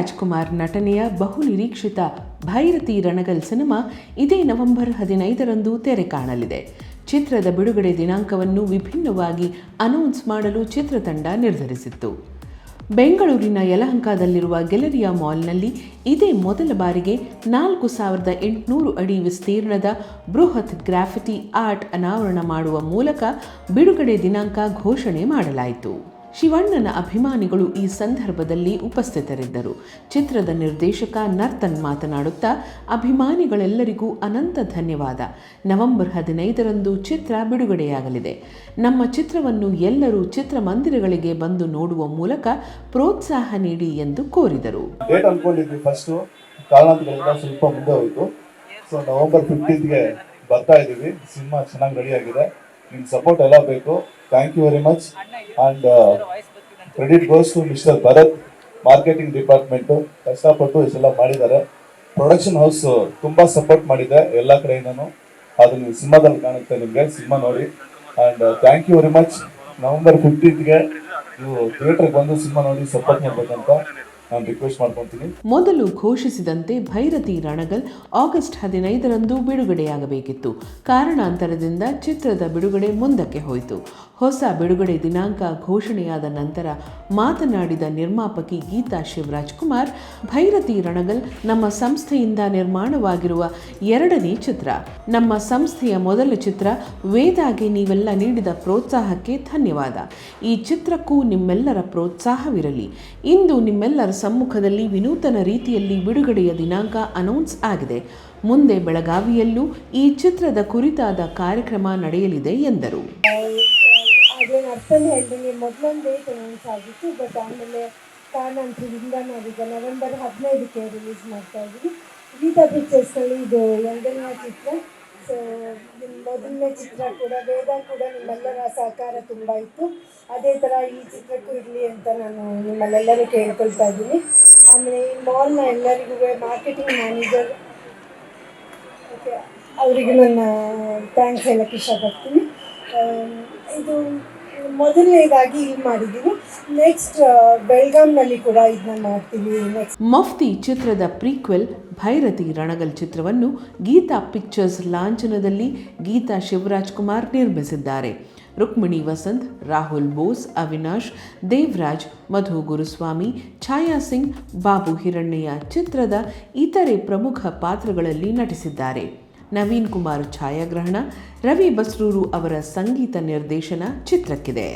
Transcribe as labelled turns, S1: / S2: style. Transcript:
S1: ರಾಜ್ಕುಮಾರ್ ನಟನೆಯ ಬಹುನಿರೀಕ್ಷಿತ ಭೈರತಿ ರಣಗಲ್ ಸಿನಿಮಾ ಇದೇ ನವೆಂಬರ್ ಹದಿನೈದರಂದು ತೆರೆ ಕಾಣಲಿದೆ. ಚಿತ್ರದ ಬಿಡುಗಡೆ ದಿನಾಂಕವನ್ನು ವಿಭಿನ್ನವಾಗಿ ಅನೌನ್ಸ್ ಮಾಡಲು ಚಿತ್ರತಂಡ ನಿರ್ಧರಿಸಿತ್ತು. ಬೆಂಗಳೂರಿನ ಯಲಹಂಕದಲ್ಲಿರುವ ಗೆಲರಿಯಾ ಮಾಲ್ನಲ್ಲಿ ಇದೇ ಮೊದಲ ಬಾರಿಗೆ ನಾಲ್ಕು ಸಾವಿರದ ಎಂಟುನೂರು ಅಡಿ ವಿಸ್ತೀರ್ಣದ ಬೃಹತ್ ಗ್ರಾಫಿಟಿ ಆರ್ಟ್ ಅನಾವರಣ ಮಾಡುವ ಮೂಲಕ ಬಿಡುಗಡೆ ದಿನಾಂಕ ಘೋಷಣೆ ಮಾಡಲಾಯಿತು. ಶಿವಣ್ಣನ ಅಭಿಮಾನಿಗಳು ಈ ಸಂದರ್ಭದಲ್ಲಿ ಉಪಸ್ಥಿತರಿದ್ದರು. ಚಿತ್ರದ ನಿರ್ದೇಶಕ ನರ್ತನ್ ಮಾತನಾಡುತ್ತಾ, ಅಭಿಮಾನಿಗಳೆಲ್ಲರಿಗೂ ಅನಂತ ಧನ್ಯವಾದ. ನವೆಂಬರ್ ಹದಿನೈದರಂದು ಚಿತ್ರ ಬಿಡುಗಡೆಯಾಗಲಿದೆ. ನಮ್ಮ ಚಿತ್ರವನ್ನು ಎಲ್ಲರೂ ಚಿತ್ರಮಂದಿರಗಳಿಗೆ ಬಂದು ನೋಡುವ ಮೂಲಕ ಪ್ರೋತ್ಸಾಹ ನೀಡಿ ಎಂದು ಕೋರಿದರು.
S2: ಸಿನಿಮಾ ಚೆನ್ನಾಗಿ ರೆಡಿ ಆಗಿದೆ ನಿಮ್ ಸಪೋರ್ಟ್ ಎಲ್ಲ ಬೇಕು. Thank you very much and credit goes to mister Bharath marketing department ಕಷ್ಟಪಟ್ಟು ಇಷ್ಟೆಲ್ಲ ಮಾಡಿದ್ದಾರೆ. ಪ್ರೊಡಕ್ಷನ್ ಹೌಸ್ ತುಂಬ ಸಪೋರ್ಟ್ ಮಾಡಿದೆ ಎಲ್ಲ ಕಡೆಯಿಂದನೂ. ಅದು ನೀವು ಸಿನಿಮಾದಲ್ಲಿ ಕಾಣುತ್ತೆ ನಿಮಗೆ ಸಿನಿಮಾ ನೋಡಿ. And thank you very much November ಫಿಫ್ಟೀನ್ತ್ಗೆ ನೀವು ಥಿಯೇಟ್ರಿಗೆ ಬಂದು ಸಿನಿಮಾ ನೋಡಿ ಸಪೋರ್ಟ್ ಮಾಡ್ಬೇಕಂತ.
S1: ಮೊದಲು ಘೋಷಿಸಿದಂತೆ ಭೈರತಿ ರಣಗಲ್ ಆಗಸ್ಟ್ ಹದಿನೈದರಂದು ಬಿಡುಗಡೆಯಾಗಬೇಕಿತ್ತು. ಕಾರಣಾಂತರದಿಂದ ಚಿತ್ರದ ಬಿಡುಗಡೆ ಮುಂದಕ್ಕೆ ಹೋಯಿತು. ಹೊಸ ಬಿಡುಗಡೆ ದಿನಾಂಕ ಘೋಷಣೆಯಾದ ನಂತರ ಮಾತನಾಡಿದ ನಿರ್ಮಾಪಕಿ ಗೀತಾ ಶಿವರಾಜ್ ಕುಮಾರ್, ಭೈರತಿ ರಣಗಲ್ ನಮ್ಮ ಸಂಸ್ಥೆಯಿಂದ ನಿರ್ಮಾಣವಾಗಿರುವ ಎರಡನೇ ಚಿತ್ರ. ನಮ್ಮ ಸಂಸ್ಥೆಯ ಮೊದಲ ಚಿತ್ರ, ವೇದಾಗೆ ನೀವೆಲ್ಲ ನೀಡಿದ ಪ್ರೋತ್ಸಾಹಕ್ಕೆ ಧನ್ಯವಾದ. ಈ ಚಿತ್ರಕ್ಕೂ ನಿಮ್ಮೆಲ್ಲರ ಪ್ರೋತ್ಸಾಹವಿರಲಿ. ಇಂದು ನಿಮ್ಮೆಲ್ಲರ ಸಮ್ಮುಖದಲ್ಲಿ ವಿನೂತನ ರೀತಿಯಲ್ಲಿ ಬಿಡುಗಡೆಯ ದಿನಾಂಕ ಅನೌನ್ಸ್ ಆಗಿದೆ. ಮುಂದೆ ಬೆಳಗಾವಿಯಲ್ಲೂ ಈ ಚಿತ್ರದ ಕುರಿತಾದ ಕಾರ್ಯಕ್ರಮ ನಡೆಯಲಿದೆ ಎಂದರು.
S3: ನಾವೀಗ ನವೆಂಬರ್ ಹದಿನೈದಕ್ಕೆ ರಿಲೀಸ್ ಮಾಡ್ತಾ ಇದ್ದೀವಿ. ಗೀತಾ ಪಿಕ್ಚರ್ಸ್ನಲ್ಲಿ ಇದು ಎರಡನೇ ಚಿತ್ರ. ಸೊ ಮೊದಲನೇ ಚಿತ್ರ ಕೂಡ ವೇದ ಕೂಡ ನಿಮ್ಮೆಲ್ಲರ ಸಹಕಾರ ತುಂಬ ಇತ್ತು. ಅದೇ ಥರ ಈ ಚಿತ್ರಕ್ಕೂ ಇರಲಿ ಅಂತ ನಾನು ನಿಮ್ಮಲ್ಲೆಲ್ಲರೂ ಕೇಳ್ಕೊಳ್ತಾ ಇದ್ದೀನಿ. ಆಮೇಲೆ ಈ ಮಾಲ್ನ ಎಲ್ಲರಿಗೂ ಮಾರ್ಕೆಟಿಂಗ್ ಮ್ಯಾನೇಜರ್ ಅವರಿಗೆ ನನ್ನ ಥ್ಯಾಂಕ್ಸ್ ಹೇಳಕ್ಕೆ ಇಷ್ಟಪಡ್ತೀನಿ. ಇದು ಮೊದಲನೇದಾಗಿ ನೆಕ್ಸ್ಟ್
S1: ಮಫ್ತಿ ಚಿತ್ರದ ಪ್ರೀಕ್ವೆಲ್, ಭೈರತಿ ರಣಗಲ್ ಚಿತ್ರವನ್ನು ಗೀತಾ ಪಿಕ್ಚರ್ಸ್ ಲಾಂಛನದಲ್ಲಿ ಗೀತಾ ಶಿವರಾಜ್ ಕುಮಾರ್ ನಿರ್ಮಿಸಿದ್ದಾರೆ. ರುಕ್ಮಿಣಿ ವಸಂತ್, ರಾಹುಲ್ ಬೋಸ್, ಅವಿನಾಶ್, ದೇವರಾಜ್, ಮಧು ಗುರುಸ್ವಾಮಿ, ಛಾಯಾ ಸಿಂಗ್, ಬಾಬು ಹಿರಣ್ಣಯ್ಯ ಚಿತ್ರದ ಇತರೆ ಪ್ರಮುಖ ಪಾತ್ರಗಳಲ್ಲಿ ನಟಿಸಿದ್ದಾರೆ. ನವೀನ್ ಕುಮಾರ್ ಛಾಯಾಗ್ರಹಣ ರವಿ ಬಸ್ರೂರು ಅವರ ಸಂಗೀತ ನಿರ್ದೇಶನ ಚಿತ್ರಕ್ಕಿದೆ.